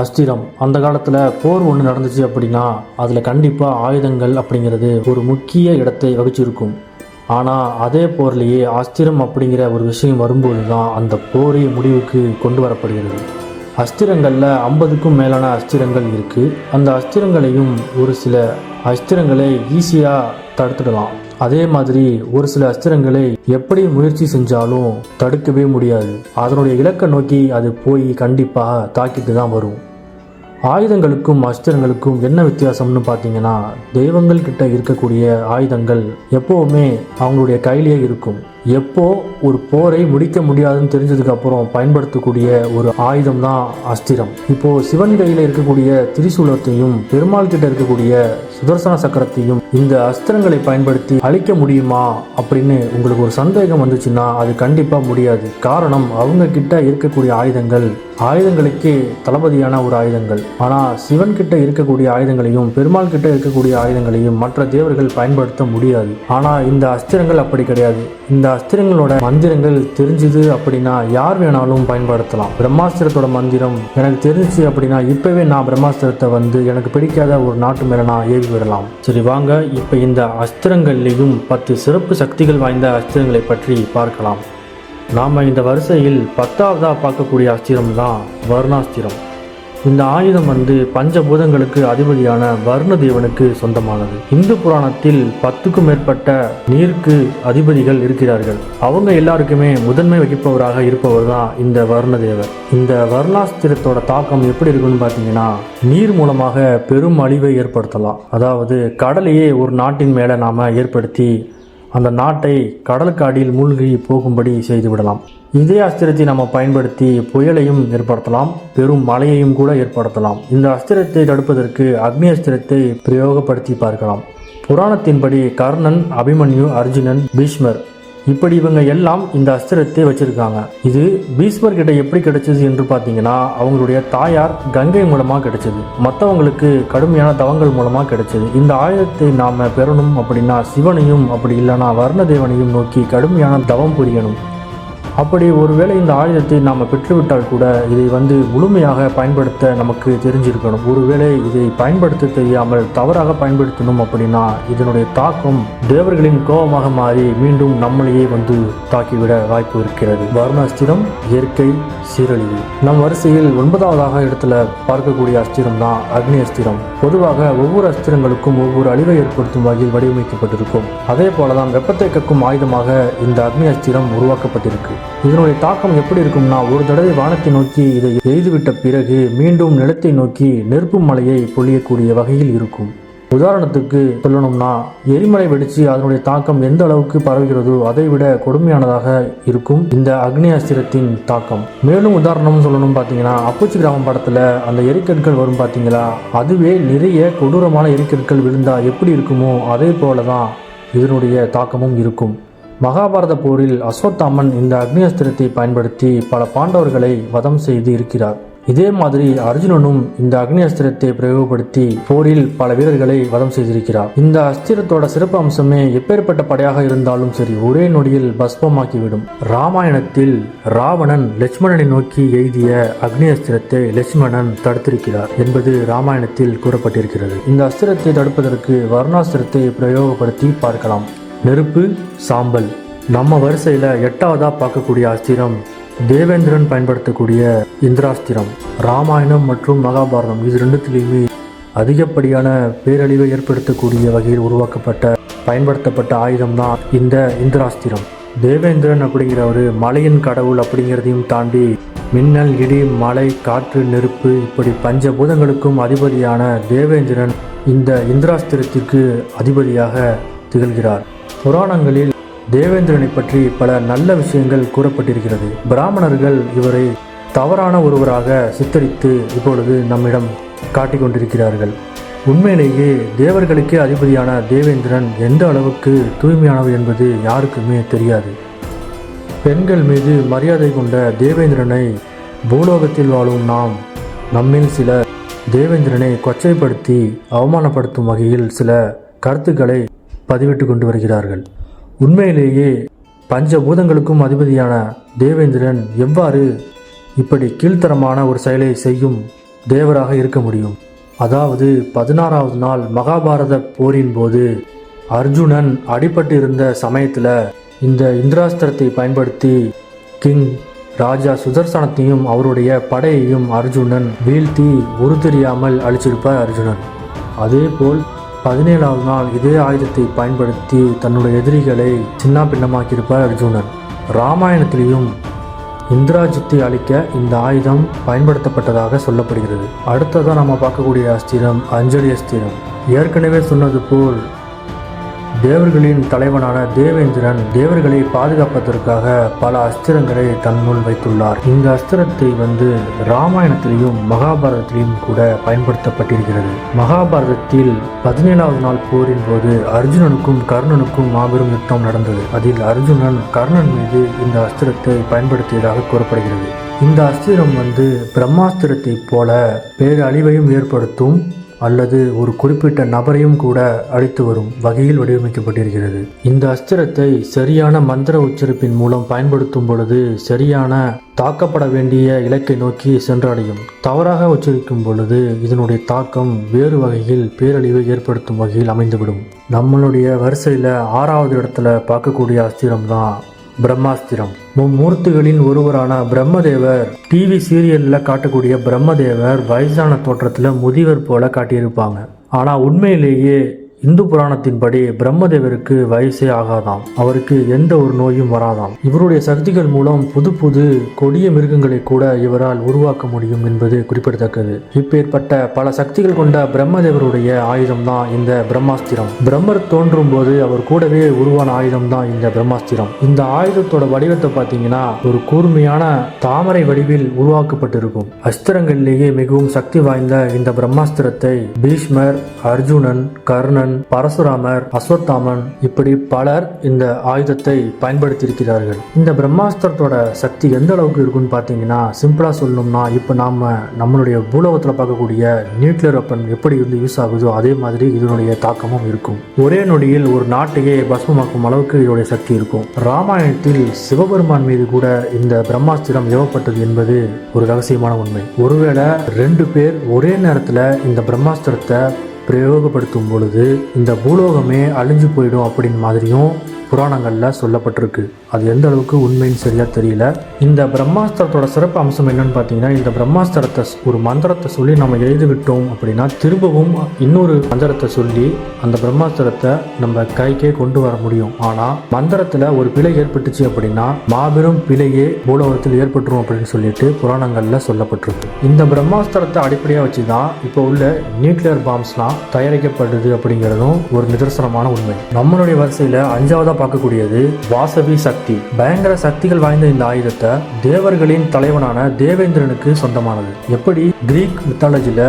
அஸ்திரம். அந்த காலத்தில் போர் ஒன்று நடந்துச்சு அப்படின்னா அதில் கண்டிப்பாக ஆயுதங்கள் அப்படிங்கிறது ஒரு முக்கிய இடத்தை வகிச்சிருக்கும். ஆனால் அதே போர்லேயே அஸ்திரம் அப்படிங்கிற ஒரு விஷயம் வரும்போது தான் அந்த போரே முடிவுக்கு கொண்டு வரப்படுகிறது. அஸ்திரங்களில் ஐம்பதுக்கும் மேலான அஸ்திரங்கள் இருக்குது அந்த அஸ்திரங்களையும் ஒரு சில அஸ்திரங்களை ஈஸியாக தடுத்துடலாம். அதே மாதிரி ஒரு சில அஸ்திரங்களை எப்படி முயற்சி செஞ்சாலும் தடுக்கவே முடியாது. அதனுடைய இலக்கை நோக்கி அது போய் கண்டிப்பாக தாக்கிட்டு தான் வரும். ஆயுதங்களுக்கும் அஸ்திரங்களுக்கும் என்ன வித்தியாசம்னு பார்த்தீங்கன்னா தெய்வங்கள் கிட்ட இருக்கக்கூடிய ஆயுதங்கள் எப்போவுமே அவங்களுடைய கையிலேயே இருக்கும். எப்போ ஒரு போரை முடிக்க முடியாதுன்னு தெரிஞ்சதுக்கு அப்புறம் பயன்படுத்தக்கூடிய ஒரு ஆயுதம் தான் அஸ்திரம். இப்போ சிவன் கையில் இருக்கக்கூடிய திரிசூலத்தையும் பெருமாள் கிட்ட இருக்கக்கூடிய சுதர்சன சக்கரத்தையும் இந்த அஸ்திரங்களை பயன்படுத்தி அழிக்க முடியுமா அப்படின்னு உங்களுக்கு ஒரு சந்தேகம் வந்துச்சுன்னா அது கண்டிப்பா முடியாது. காரணம் அவங்க கிட்ட இருக்கக்கூடிய ஆயுதங்கள் ஆயுதங்களுக்கே தளபதியான ஒரு ஆயுதங்கள். ஆனால் சிவன் கிட்ட இருக்கக்கூடிய ஆயுதங்களையும் பெருமாள் கிட்ட இருக்கக்கூடிய ஆயுதங்களையும் மற்ற தேவர்கள் பயன்படுத்த முடியாது. ஆனால் இந்த அஸ்திரங்கள் அப்படி கிடையாது. இந்த அஸ்திரங்களோட மந்திரங்கள் தெரிஞ்சுது அப்படின்னா யார் வேணாலும் பயன்படுத்தலாம். பிரம்மாஸ்திரத்தோட மந்திரம் எனக்கு தெரிஞ்சு அப்படின்னா இப்பவே நான் பிரம்மாஸ்திரத்தை வந்து எனக்கு பிடிக்காத ஒரு நாட்டு மேல நான் ஏவி விடலாம். சரி வாங்க. இப்போ இந்த அஸ்திரங்கள்லேயும் பத்து சிறப்பு சக்திகள் வாய்ந்த அஸ்திரங்களை பற்றி பார்க்கலாம். நாம் இந்த வரிசையில் பத்தாவதாக பார்க்கக்கூடிய அஸ்திரம் தான் வருணாஸ்திரம். இந்த ஆயுதம் வந்து பஞ்சபூதங்களுக்கு அதிபதியான வருண தேவனுக்கு சொந்தமானது. இந்து புராணத்தில் பத்துக்கும் மேற்பட்ட நீருக்கு அதிபதிகள் இருக்கிறார்கள். அவங்க எல்லாருக்குமே முதன்மை வகிப்பவராக இருப்பவர் தான் இந்த வருண தேவர் இந்த வர்ணாஸ்திரத்தோட தாக்கம் எப்படி இருக்குன்னு பார்த்தீங்கன்னா நீர் மூலமாக பெரும் அழிவை ஏற்படுத்தலாம். அதாவது கடலையே ஒரு நாட்டின் மேலே நாம் ஏற்படுத்தி அந்த நாட்டை கடலுக்கு அடியில் மூழ்கி போகும்படி செய்துவிடலாம். இதே அஸ்திரத்தை நம்ம பயன்படுத்தி புயலையும் ஏற்படுத்தலாம் பெரும் மழையையும் கூட ஏற்படுத்தலாம். இந்த அஸ்திரத்தை தடுப்பதற்கு அக்னி அஸ்திரத்தை பிரயோகப்படுத்தி பார்க்கலாம். புராணத்தின்படி கர்ணன் அபிமன்யு அர்ஜுனன் பீஷ்மர் இப்படி இவங்க எல்லாம் இந்த அஸ்திரத்தை வச்சிருக்காங்க. இது பீஸ்வர்கிட்ட எப்படி கிடைச்சது என்று பார்த்தீங்கன்னா அவங்களுடைய தாயார் கங்கை மூலமாக கிடைச்சது. மற்றவங்களுக்கு கடுமையான தவங்கள் மூலமாக கிடைச்சது. இந்த ஆயுதத்தை நாம பெறணும் அப்படின்னா சிவனையும் அப்படி இல்லைன்னா வர்ணதேவனையும் நோக்கி கடுமையான தவம் புரியணும். அப்படி ஒருவேளை இந்த ஆயுதத்தை நாம் பெற்றுவிட்டால் கூட இதை வந்து முழுமையாக பயன்படுத்த நமக்கு தெரிஞ்சிருக்கணும். ஒருவேளை இதை பயன்படுத்த தெரியாமல் தவறாக பயன்படுத்தணும் அப்படின்னா இதனுடைய தாக்கம் தேவர்களின் கோபமாக மாறி மீண்டும் நம்மளையே வந்து தாக்கிவிட வாய்ப்பு இருக்கிறது. வர்ணாஸ்திரம் இயற்கை சீரழிவு. நம் வரிசையில் ஒன்பதாவதாக இடத்துல பார்க்கக்கூடிய அஸ்திரம் தான் அக்னி அஸ்திரம். பொதுவாக ஒவ்வொரு அஸ்திரங்களுக்கும் ஒவ்வொரு அழிவை ஏற்படுத்தும் வகையில் வடிவமைக்கப்பட்டிருக்கும். அதே போலதான் வெப்பத்தை கக்கும் ஆயுதமாக இந்த அக்னி அஸ்திரம் உருவாக்கப்பட்டிருக்கு. இதனுடைய தாக்கம் எப்படி இருக்கும்னா ஒரு தடவை வானத்தை நோக்கி இதை எய்துவிட்ட பிறகு மீண்டும் நிலத்தை நோக்கி நெருப்பு மலையை பொழியக்கூடிய வகையில் இருக்கும். உதாரணத்துக்கு சொல்லணும்னா எரிமலை வெடிச்சு அதனுடைய தாக்கம் எந்த அளவுக்கு பரவுகிறதோ அதை விட கொடுமையானதாக இருக்கும் இந்த அக்னி அஸ்திரத்தின் தாக்கம். மேலும் உதாரணம் சொல்லணும் பார்த்தீங்கன்னா அப்புச்சி கிராமம் படத்தில் அந்த எரிக்கற்கள் வரும் பார்த்தீங்களா அதுவே நிறைய கொடூரமான எரிக்கற்கள் விழுந்தா எப்படி இருக்குமோ அதே போல தான் இதனுடைய தாக்கமும் இருக்கும். மகாபாரத போரில் அஸ்வத்தாமன் இந்த அக்னியஸ்திரத்தை பயன்படுத்தி பல பாண்டவர்களை வதம் செய்து இருக்கிறார். இதே மாதிரி அர்ஜுனனும் இந்த அக்னி அஸ்திரத்தை பிரயோகப்படுத்தி போரில் பல வீரர்களை வதம் செய்திருக்கிறார். இந்த அஸ்திரத்தோட சிறப்பு அம்சமே எப்பேற்பட்ட படையாக இருந்தாலும் சரி ஒரே நொடியில் பஸ்பமாக்கிவிடும். ராமாயணத்தில் ராவணன் லட்சுமணனை நோக்கி எய்திய அக்னி அஸ்திரத்தை லட்சுமணன் தடுத்திருக்கிறார் என்பது ராமாயணத்தில் கூறப்பட்டிருக்கிறது. இந்த அஸ்திரத்தை தடுப்பதற்கு வர்ணாஸ்திரத்தை பிரயோகப்படுத்தி பார்க்கலாம். நெருப்பு சாம்பல். நம்ம வரிசையில் எட்டாவதாக பார்க்கக்கூடிய அஸ்திரம் தேவேந்திரன் பயன்படுத்தக்கூடிய இந்திராஸ்திரம். ராமாயணம் மற்றும் மகாபாரதம் இது ரெண்டுத்திலையுமே அதிகப்படியான பேரழிவை ஏற்படுத்தக்கூடிய வகையில் உருவாக்கப்பட்ட பயன்படுத்தப்பட்ட ஆயுதம் தான் இந்த இந்திராஸ்திரம். தேவேந்திரன் அப்படிங்கிறவர் மலையின் கடவுள் அப்படிங்கிறதையும் தாண்டி மின்னல் இடி மலை காற்று நெருப்பு இப்படி பஞ்சபூதங்களுக்கும் அதிபதியான தேவேந்திரன் இந்த இந்திராஸ்திரத்திற்கு அதிபதியாக திகழ்கிறார். புராணங்களில் தேவேந்திரனை பற்றி பல நல்ல விஷயங்கள் கூறப்பட்டிருக்கிறது. பிராமணர்கள் இவரை தவறான ஒருவராக சித்தரித்து இப்பொழுது நம்மிடம் காட்டிக் கொண்டிருக்கிறார்கள். உண்மையிலேயே தேவர்களுக்கே அதிபதியான தேவேந்திரன் எந்த அளவுக்கு தூய்மையானவர் என்பது யாருக்குமே தெரியாது. பெண்கள் மீது மரியாதை கொண்ட தேவேந்திரனை பூலோகத்தில் வாழும் நாம் நம்மில் சில தேவேந்திரனை கொச்சைப்படுத்தி அவமானப்படுத்தும் வகையில் சில கருத்துக்களை பதிவிட்டு கொண்டு வருகிறார்கள். உண்மையிலேயே பஞ்சபூதங்களுக்கும் அதிபதியான தேவேந்திரன் எவ்வாறு இப்படி கீழ்த்தரமான ஒரு செயலை செய்யும் தேவராக இருக்க முடியும்? அதாவது பதினாறாவது நாள் மகாபாரத போரின் போது அர்ஜுனன் அடிபட்டு இருந்த சமயத்தில் இந்த இந்திராஸ்திரத்தை பயன்படுத்தி கிங் ராஜா சுதர்சனத்தையும் அவருடைய படையையும் அர்ஜுனன் வீழ்த்தி உரு தெரியாமல் அழிச்சிருப்பார் அர்ஜுனன். அதேபோல் பதினேழாவது நாள் இதே ஆயுதத்தை பயன்படுத்தி தன்னுடைய எதிரிகளை சின்ன பின்னமாக்கியிருப்பார் அர்ஜுனன். ராமாயணத்திலையும் இந்திராஜித்தை அழிக்க இந்த ஆயுதம் பயன்படுத்தப்பட்டதாக சொல்லப்படுகிறது. அடுத்ததாக நம்ம பார்க்கக்கூடிய அஸ்திரம் அஞ்சலி அஸ்திரம். ஏற்கனவே சொன்னது போல் தேவர்களின் தலைவனான தேவேந்திரன் தேவர்களை பாதுகாப்பதற்காக பல அஸ்திரங்களை தன்னுள் வைத்துள்ளார். இந்த அஸ்திரத்தை வந்து ராமாயணத்திலையும் மகாபாரதத்திலையும் கூட பயன்படுத்தப்பட்டிருக்கிறது. மகாபாரதத்தில் பதினேழாவது நாள் போரின் போது அர்ஜுனனுக்கும் கர்ணனுக்கும் மாபெரும் யுத்தம் நடந்தது. அதில் அர்ஜுனன் கர்ணன் மீது இந்த அஸ்திரத்தை பயன்படுத்தியதாக கூறப்படுகிறது. இந்த அஸ்திரம் வந்து பிரம்மாஸ்திரத்தைப் போல பேரழிவையும் ஏற்படுத்தும் அல்லது ஒரு குறிப்பிட்ட நபரையும் கூட அழித்து வரும் வகையில் வடிவமைக்கப்பட்டிருக்கிறது. இந்த அஸ்திரத்தை சரியான மந்திர உச்சரிப்பின் மூலம் பயன்படுத்தும் பொழுது சரியான தாக்கப்பட வேண்டிய இலக்கை நோக்கி சென்றடையும். தவறாக உச்சரிக்கும் பொழுது இதனுடைய தாக்கம் வேறு வகையில் பேரழிவை ஏற்படுத்தும் வகையில் அமைந்துவிடும். நம்மளுடைய வரிசையில் ஆறாவது இடத்துல பார்க்கக்கூடிய அஸ்திரம் தான் பிரம்மாஸ்திரம். மும்மூர்த்திகளின் ஒருவரான பிரம்மதேவர் டிவி சீரியலில் காட்டக்கூடிய பிரம்மதேவர் வயசான தோற்றத்தில் முதியவர் போல காட்டியிருப்பாங்க. ஆனால் உண்மையிலேயே இந்து புராணத்தின்படி பிரம்மதேவருக்கு வயசே ஆகாதாம். அவருக்கு எந்த ஒரு நோயும் வராதாம். இவருடைய சக்திகள் மூலம் புது புது கொடிய மிருகங்களை கூட இவரால் உருவாக்க முடியும் என்பது குறிப்பிடத்தக்கது. இப்பேற்பட்ட பல சக்திகள் கொண்ட பிரம்மதேவருடைய ஆயுதம் தான் இந்த பிரம்மாஸ்திரம். பிரம்மர் தோன்றும் போது அவர் கூடவே உருவான ஆயுதம் தான் இந்த பிரம்மாஸ்திரம். இந்த ஆயுதத்தோட வடிவத்தை பார்த்தீங்கன்னா ஒரு கூர்மையான தாமரை வடிவில் உருவாக்கப்பட்டிருக்கும். அஸ்திரங்களிலேயே மிகவும் சக்தி வாய்ந்த இந்த பிரம்மாஸ்திரத்தை பீஷ்மர் அர்ஜுனன் கர்ணன் பரசுராமர் அஸ்வத்தாமன் இப்படி பலர் இந்த ஆயுதத்தை பயன்படுத்தியிருக்கிறார்கள். இந்த பிரம்மாஸ்திரத்தோட சக்தி எந்த அளவுக்கு இருக்குன்னு பார்த்தீங்கன்னா சிம்பிளா சொல்லணும்னா இப்போ நாம நம்மளுடைய பூலோகத்தில் பார்க்கக்கூடிய நியூக்ளியர் வெப்பன் எப்படி வந்து யூஸ் ஆகுதோ அதே மாதிரி இதனுடைய தாக்கமும் இருக்கும். ஒரே நொடியில் ஒரு நாட்டையே பஸ்மமாக்கும் அளவுக்கு இதோடைய சக்தி இருக்கும். ராமாயணத்தில் சிவபெருமான் மீது கூட இந்த பிரம்மாஸ்திரம் ஏவப்பட்டது என்பது ஒரு ரகசியமான உண்மை. ஒருவேளை ரெண்டு பேர் ஒரே நேரத்தில் இந்த பிரம்மாஸ்திரத்தை பிரயோகப்படுத்தும் பொழுது இந்த பூலோகமே அழிஞ்சு போயிடும் அப்படின்னு மாதிரியும் புராணங்களில் சொல்லப்பட்டிருக்கு. அது எந்த அளவுக்கு உண்மைன்னு சரியாக தெரியல. இந்த பிரம்மாஸ்திரத்தோட சிறப்பு அம்சம் என்னன்னு பார்த்தீங்கன்னா இந்த பிரம்மாஸ்திரத்தை ஒரு மந்திரத்தை சொல்லி நம்ம எழுதி விட்டோம் அப்படின்னா திரும்பவும் இன்னொரு மந்திரத்தை சொல்லி அந்த பிரம்மாஸ்திரத்தை நம்ம கைக்கே கொண்டு வர முடியும். ஆனால் மந்திரத்தில் ஒரு பிழை ஏற்பட்டுச்சு அப்படின்னா மாபெரும் பிழையே பூலோகத்தில் ஏற்பட்டுரும் அப்படின்னு சொல்லிட்டு புராணங்களில் சொல்லப்பட்டிருக்கு. இந்த பிரம்மாஸ்திரத்தை அடிப்படையாக வச்சு தான் இப்போ உள்ள நியூக்ளியர் பாம்ஸ்லாம் தயாரிக்கப்படுது அப்படிங்கிறதும் ஒரு நிதர்சனமான உண்மை. நம்மளுடைய வரிசையில் அஞ்சாவதாக பார்க்கக்கூடியது வாசவி சக்தி. பயங்கர சக்திகள் வாய்ந்த இந்த ஆயுதத்தை தேவர்களின் தலைவனான தேவேந்திரனுக்கு சொந்தமானது. எப்படி? கிரீக் மித்தாலஜியில்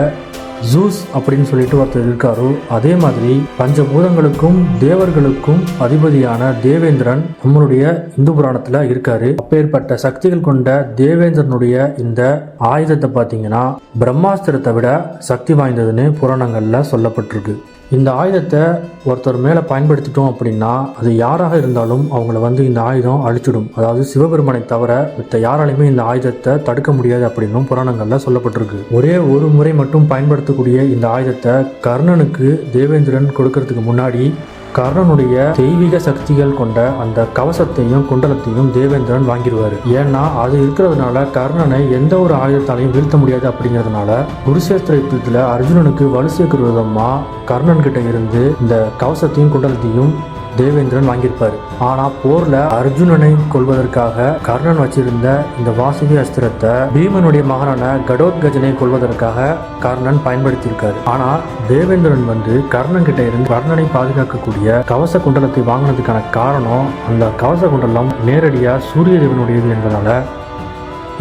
ஜூஸ் அப்படின்னு சொல்லிட்டு ஒருத்தர் இருக்காரோ. அதே மாதிரி பஞ்சபூதங்களுக்கும் தேவர்களுக்கும் அதிபதியான தேவேந்திரன் நம்மளுடைய இந்து புராணத்துல இருக்காரு. அப்பேற்பட்ட சக்திகள் கொண்ட தேவேந்திரனுடைய இந்த ஆயுதத்தை பார்த்தீங்கன்னா பிரம்மாஸ்திரத்தை விட சக்தி வாய்ந்ததுன்னு புராணங்கள்ல சொல்லப்பட்டிருக்கு. இந்த ஆயுதத்தை ஒருத்தர் மேலே பயன்படுத்திட்டோம் அப்படின்னா அது யாராக இருந்தாலும் அவங்கள வந்து இந்த ஆயுதம் அழிச்சிடும். அதாவது சிவபெருமனை தவிர மற்ற யாராலையுமே இந்த ஆயுதத்தை தடுக்க முடியாது அப்படின்னும் புராணங்களில் சொல்லப்பட்டிருக்கு. ஒரே ஒரு முறை மட்டும் பயன்படுத்தக்கூடிய இந்த ஆயுதத்தை கர்ணனுக்கு தேவேந்திரன் கொடுக்கறதுக்கு முன்னாடி கர்ணனுடைய தெய்வீக சக்திகள் கொண்ட அந்த கவசத்தையும் குண்டலத்தையும் தேவேந்திரன் வாங்கிடுவார். ஏன்னா அது இருக்கிறதுனால கர்ணனை எந்த ஒரு ஆயுதத்தாலையும் வீழ்த்த முடியாது அப்படிங்கிறதுனால குருஷேத்திர யுத்தத்தில் அர்ஜுனனுக்கு வலு சேர்க்கிற விதமாக கர்ணன் கிட்ட இருந்து இந்த கவசத்தையும் குண்டலத்தையும் தேவேந்திரன் வாங்கியிருப்பார். ஆனா போர்ல அர்ஜுனனை கொல்வதற்காக கர்ணன் வச்சிருந்த இந்த வாசுகி அஸ்திரத்தை பீமனுடைய மகனான கடோத்கஜனை கொல்வதற்காக கர்ணன் பயன்படுத்தியிருக்காரு. ஆனா தேவேந்திரன் வந்து கர்ணன் கிட்ட இருந்து கர்ணனை பாதுகாக்கக்கூடிய கவச குண்டலத்தை வாங்கினதுக்கான காரணம் அந்த கவச குண்டலம் நேரடியா சூரிய தேவனுடையது என்பதால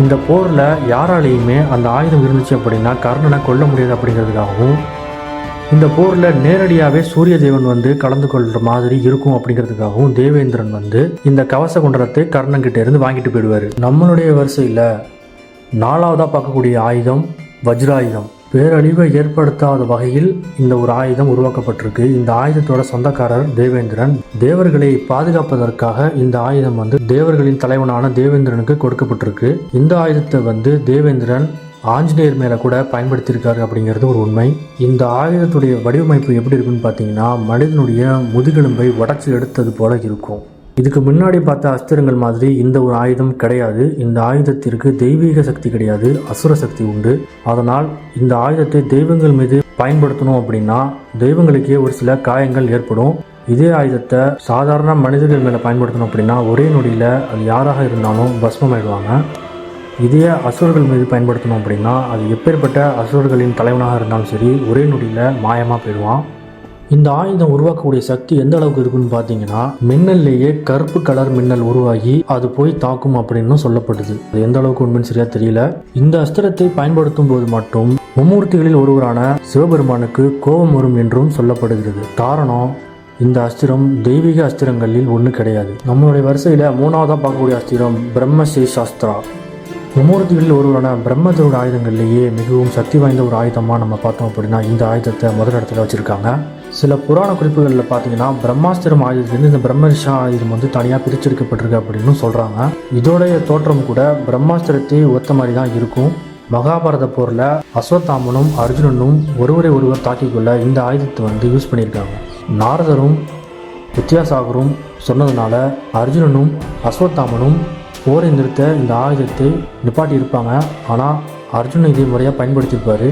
இந்த போரில் யாராலேயுமே அந்த ஆயுதம் இருந்துச்சு அப்படின்னா கர்ணனை கொல்ல முடியாது அப்படிங்கிறதுக்காகவும் இந்த போரில் நேரடியாகவே சூரிய தேவன் வந்து கலந்து கொள்கிற மாதிரி இருக்கும் அப்படிங்கிறதுக்காகவும் தேவேந்திரன் வந்து இந்த கவச குண்டலத்தை கர்ணன்கிட்ட இருந்து வாங்கிட்டு போயிடுவார். நம்மளுடைய வரிசையில் நாலாவதாக பார்க்கக்கூடிய ஆயுதம் வஜ்ராயுதம். பேரழிவை ஏற்படுத்தாத வகையில் இந்த ஒரு ஆயுதம் உருவாக்கப்பட்டிருக்கு. இந்த ஆயுதத்தோட சொந்தக்காரர் தேவேந்திரன். தேவர்களை பாதுகாப்பதற்காக இந்த ஆயுதம் வந்து தேவர்களின் தலைவனான தேவேந்திரனுக்கு கொடுக்கப்பட்டிருக்கு. இந்த ஆயுதத்தை வந்து தேவேந்திரன் ஆஞ்சநேயர் மேலே கூட பயன்படுத்தியிருக்காரு அப்படிங்கிறது ஒரு உண்மை. இந்த ஆயுதத்துடைய வடிவமைப்பு எப்படி இருக்குன்னு பார்த்தீங்கன்னா மனிதனுடைய முதுகெலும்பை உடச்சி எடுத்தது போல இருக்கும். இதுக்கு முன்னாடி பார்த்த அஸ்திரங்கள் மாதிரி இந்த ஒரு ஆயுதம் கிடையாது. இந்த ஆயுதத்திற்கு தெய்வீக சக்தி கிடையாது அசுர சக்தி உண்டு. அதனால் இந்த ஆயுதத்தை தெய்வங்கள் மீது பயன்படுத்தணும் அப்படின்னா தெய்வங்களுக்கே ஒரு சில காயங்கள் ஏற்படும். இதே ஆயுதத்தை சாதாரண மனிதர்கள் மேலே பயன்படுத்தணும் அப்படின்னா ஒரே நொடியில் அது யாராக இருந்தாலும் பஸ்மமாயிடுவாங்க. இதே அசுரர்கள் மீது பயன்படுத்தணும் அப்படின்னா அது எப்பேற்பட்ட அசுரர்களின் தலைவனாக இருந்தாலும் சரி ஒரே நொடியில் மாயமாக போயிடுவான். இந்த ஆயுதம் உருவாக்கக்கூடிய சக்தி எந்த அளவுக்கு இருக்குன்னு பார்த்தீங்கன்னா மின்னல்லையே கருப்பு கலர் மின்னல் உருவாகி அது போய் தாக்கும் அப்படின்னு சொல்லப்படுது. அது எந்த அளவுக்கு உண்மைன்னு சரியா தெரியல. இந்த அஸ்திரத்தை பயன்படுத்தும் போது மட்டும் மும்மூர்த்திகளில் ஒருவரான சிவபெருமானுக்கு கோபம் வரும் என்றும் சொல்லப்படுகிறது. காரணம் இந்த அஸ்திரம் தெய்வீக அஸ்திரங்களில் ஒன்று கிடையாது. நம்மளுடைய வரிசையில் மூணாவதாக பார்க்கக்கூடிய அஸ்திரம் பிரம்மசே சாஸ்திரா மும்மூர்த்திகளில் ஒருவரான பிரம்மதேவோட ஆயுதங்கள்லேயே மிகவும் சக்தி வாய்ந்த ஒரு ஆயுதமாக நம்ம பார்த்தோம் அப்படின்னா இந்த ஆயுதத்தை முதல் இடத்துல வச்சுருக்காங்க. சில புராண குறிப்புகளில் பார்த்தீங்கன்னா பிரம்மாஸ்திரம் ஆயுதத்துலேருந்து இந்த பிரம்மரிஷா ஆயுதம் வந்து தனியாக பிரிச்செடுக்கப்பட்டிருக்கு அப்படின்னு சொல்கிறாங்க இதோடைய தோற்றம் கூட பிரம்மாஸ்திரத்தை ஒத்த மாதிரி தான் இருக்கும். மகாபாரத போரில் அஸ்வத்தாமனும் அர்ஜுனனும் ஒருவரை ஒருவர் தாக்கிக் கொள்ள இந்த ஆயுதத்தை வந்து யூஸ் பண்ணியிருக்காங்க. நாரதரும் வித்யாசாகரும் சொன்னதுனால அர்ஜுனனும் அஸ்வத்தாமனும் போரை நிறுத்த இந்த ஆயுதத்தை நிப்பாட்டி இருப்பாங்க ஆனால் அர்ஜுன் இதே முறையாக பயன்படுத்தியிருப்பார்.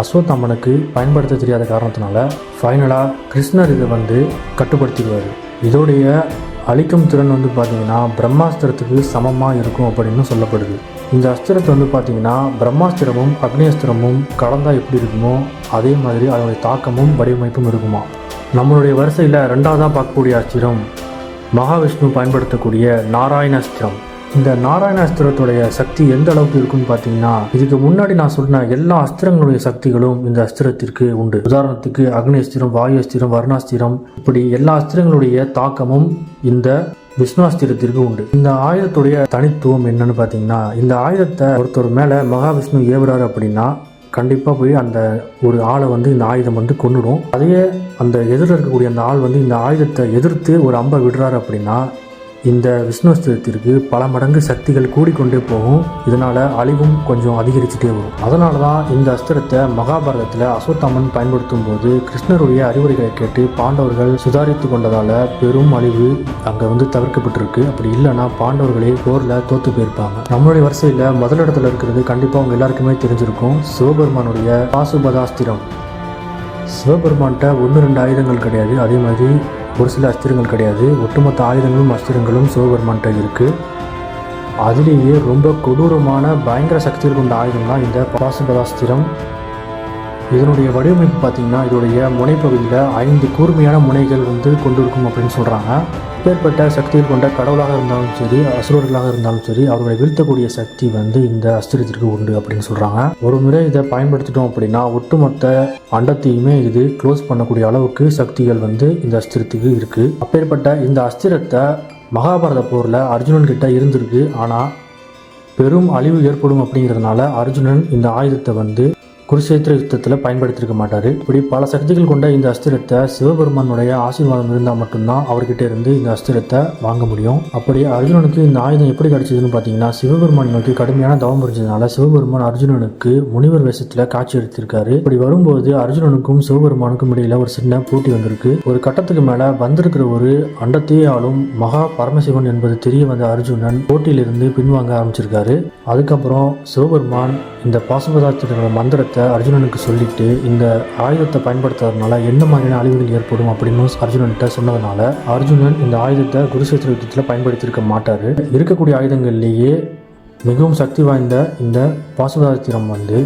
அஸ்வத்தாமனுக்கு பயன்படுத்த தெரியாத காரணத்தினால ஃபைனலாக கிருஷ்ணர் இதை வந்து கட்டுப்படுத்திடுவார். இதோடைய அழிக்கும் திறன் வந்து பார்த்திங்கன்னா பிரம்மாஸ்திரத்துக்கு சமமாக இருக்கும் அப்படின்னு சொல்லப்படுது. இந்த அஸ்திரத்தை வந்து பார்த்திங்கன்னா பிரம்மாஸ்திரமும் அக்னியஸ்திரமும் கலந்தால் எப்படி இருக்குமோ அதே மாதிரி அதனுடைய தாக்கமும் வடிவமைப்பும் இருக்குமா? நம்மளுடைய வரிசையில் ரெண்டாவதாக பார்க்கக்கூடிய அஸ்திரம் மகாவிஷ்ணு பயன்படுத்தக்கூடிய நாராயணாஸ்திரம் இந்த நாராயண அஸ்திரத்துடைய சக்தி எந்த அளவுக்கு இருக்குன்னு பார்த்தீங்கன்னா இதுக்கு முன்னாடி நான் சொன்ன எல்லா அஸ்திரங்களுடைய சக்திகளும் இந்த அஸ்திரத்திற்கு உண்டு. உதாரணத்துக்கு அக்னி அஸ்திரம் வாயு அஸ்திரம் வர்ணாஸ்திரம் இப்படி எல்லா அஸ்திரங்களுடைய தாக்கமும் இந்த விஷ்ணுவாஸ்திரத்திற்கு உண்டு. இந்த ஆயுதத்துடைய தனித்துவம் என்னன்னு பார்த்தீங்கன்னா இந்த ஆயுதத்தை ஒருத்தர் மேலே மகாவிஷ்ணு ஏவுறாரு அப்படின்னா கண்டிப்பாக போய் அந்த ஒரு ஆளை வந்து இந்த ஆயுதம் வந்து கொன்னுடும். அதையே அந்த எதிரில் இருக்கக்கூடிய அந்த ஆள் வந்து இந்த ஆயுதத்தை எதிர்த்து ஒரு அம்பை விடுறாரு அப்படின்னா இந்த விஷ்ணுஸ்திரத்திற்கு பல மடங்கு சக்திகள் கூடிக்கொண்டே போகும். இதனால் அழிவும் கொஞ்சம் அதிகரிச்சுட்டே வரும். அதனால தான் இந்த அஸ்திரத்தை மகாபாரதத்தில் அசோத்தாமன் பயன்படுத்தும் போது கிருஷ்ணருடைய அறிவுரைகளை கேட்டு பாண்டவர்கள் சுதாரித்து கொண்டதால் பெரும் அழிவு அங்கே வந்து தவிர்க்கப்பட்டிருக்கு. அப்படி இல்லைன்னா பாண்டவர்களே போரில் தோத்து போயிருப்பாங்க. நம்மளுடைய வரிசையில் முதலிடத்தில் இருக்கிறது கண்டிப்பாக அவங்க எல்லாருக்குமே தெரிஞ்சிருக்கும். சிவபெருமானுடைய பாசுபதாஸ்திரம் சிவபெருமான்கிட்ட ஒன்று ரெண்டு ஆயுதங்கள் கிடையாது. அதே மாதிரி ஒரு சில அஸ்திரங்கள் கிடையாது. ஒட்டுமொத்த ஆயுதங்களும் அஸ்திரங்களும் சிவபெருமான்கிட்ட இருக்குது அதுலேயே ரொம்ப கொடூரமான பயங்கர சக்திகள் கொண்ட ஆயுதம் தான் இந்த பாசுபதாஸ்திரம். இதனுடைய வடிவமைப்பு பார்த்திங்கன்னா இதோடைய முனைப்பகுதியில் ஐந்து கூர்மையான முனைகள் வந்து கொண்டிருக்கும் அப்படின்னு சொல்கிறாங்க அப்பேற்பட்ட சக்திகள் கொண்ட கடவுளாக இருந்தாலும் சரி அசுரர்களாக இருந்தாலும் சரி அவர்களை வீழ்த்தக்கூடிய சக்தி வந்து இந்த அஸ்திரத்திற்கு உண்டு அப்படின்னு சொல்கிறாங்க ஒரு முறை இதை பயன்படுத்திட்டோம் அப்படின்னா ஒட்டுமொத்த அண்டத்தையுமே இது க்ளோஸ் பண்ணக்கூடிய அளவுக்கு சக்திகள் வந்து இந்த அஸ்திரத்துக்கு இருக்குது அப்பேற்பட்ட இந்த அஸ்திரத்தை மகாபாரத போரில் அர்ஜுனன் கிட்ட இருந்திருக்கு. ஆனால் பெரும் அழிவு ஏற்படும் அப்படிங்கிறதுனால அர்ஜுனன் இந்த ஆயுதத்தை வந்து குருஷேத்திர யுத்தத்தில் பயன்படுத்தியிருக்க மாட்டார். இப்படி பல சக்திகள் கொண்ட இந்த அஸ்திரத்தை சிவபெருமானுடைய ஆசீர்வாதம் இருந்தால் மட்டும்தான் அவர்கிட்ட இருந்து இந்த அஸ்திரத்தை வாங்க முடியும். அப்படி அர்ஜுனனுக்கு இந்த ஆயுதம் எப்படி கிடைச்சதுன்னு பார்த்தீங்கன்னா சிவபெருமான் நோக்கி கடுமையான தவம் புரிஞ்சதுனால சிவபெருமான் அர்ஜுனனுக்கு முனிவர் வேஷத்தில் காட்சி எடுத்திருக்காரு இப்படி வரும்போது அர்ஜுனனுக்கும் சிவபெருமானுக்கும் இடையில ஒரு சின்ன போட்டி வந்திருக்கு. ஒரு கட்டத்துக்கு மேல வந்திருக்கிற ஒரு அண்டத்தையே ஆளும் மகா பரமசிவன் என்பது தெரிய வந்த அர்ஜுனன் போட்டியிலிருந்து பின்வாங்க ஆரம்பிச்சிருக்காரு. அதுக்கப்புறம் சிவபெருமான் இந்த பாசுபதார்த்தங்களோட மந்திரத்தை அர்ஜுனனுக்கு சொல்லிட்டு இந்த ஆயுதத்தை பயன்படுத்துறதுனால என்ன மாதிரியான அழிவுகள் ஏற்படும் அப்படின்னு அர்ஜுனன்கிட்ட சொன்னதுனால அர்ஜுனன் இந்த ஆயுதத்தை குருசேத்திர யுத்தத்தில் பயன்படுத்தியிருக்க மாட்டார். இருக்கக்கூடிய ஆயுதங்கள்லேயே மிகவும் சக்தி வாய்ந்த இந்த பாசுபதாத்திரம் வந்து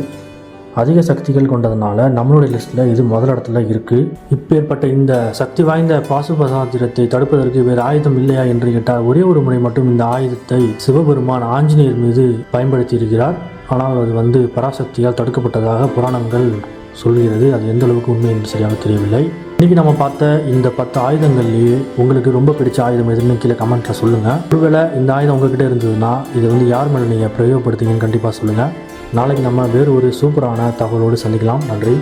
அதிக சக்திகள் கொண்டதுனால நம்மளுடைய லிஸ்ட்டில் இது முதல் இடத்துல இருக்குது இப்பேற்பட்ட இந்த சக்தி வாய்ந்த பாசுபதாத்திரத்தை தடுப்பதற்கு வேறு ஆயுதம் இல்லையா என்று கேட்டால் ஒரே ஒரு முறை மட்டும் இந்த ஆயுதத்தை சிவபெருமான் ஆஞ்சநேயர் மீது பயன்படுத்தி இருக்கிறார் ஆனால் அது வந்து பராசக்தியால் தடுக்கப்பட்டதாக புராணங்கள் சொல்கிறது. அது எந்த அளவுக்கு உண்மை என்று சரியாக தெரியவில்லை. இன்றைக்கி நம்ம பார்த்த இந்த பத்து ஆயுதங்கள்லேயே உங்களுக்கு ரொம்ப பிடிச்ச ஆயுதம் எதுன்னு கீழே கமெண்ட்டில் சொல்லுங்கள் ஒருவேளை இந்த ஆயுதம் உங்ககிட்ட இருந்ததுன்னா இதை வந்து யார் மேலே நீங்கள் பிரயோகப்படுத்துங்கன்னு கண்டிப்பாக சொல்லுங்கள் நாளைக்கு நம்ம வேறு ஒரு சூப்பரான தகவலோடு சந்திக்கலாம். நன்றி.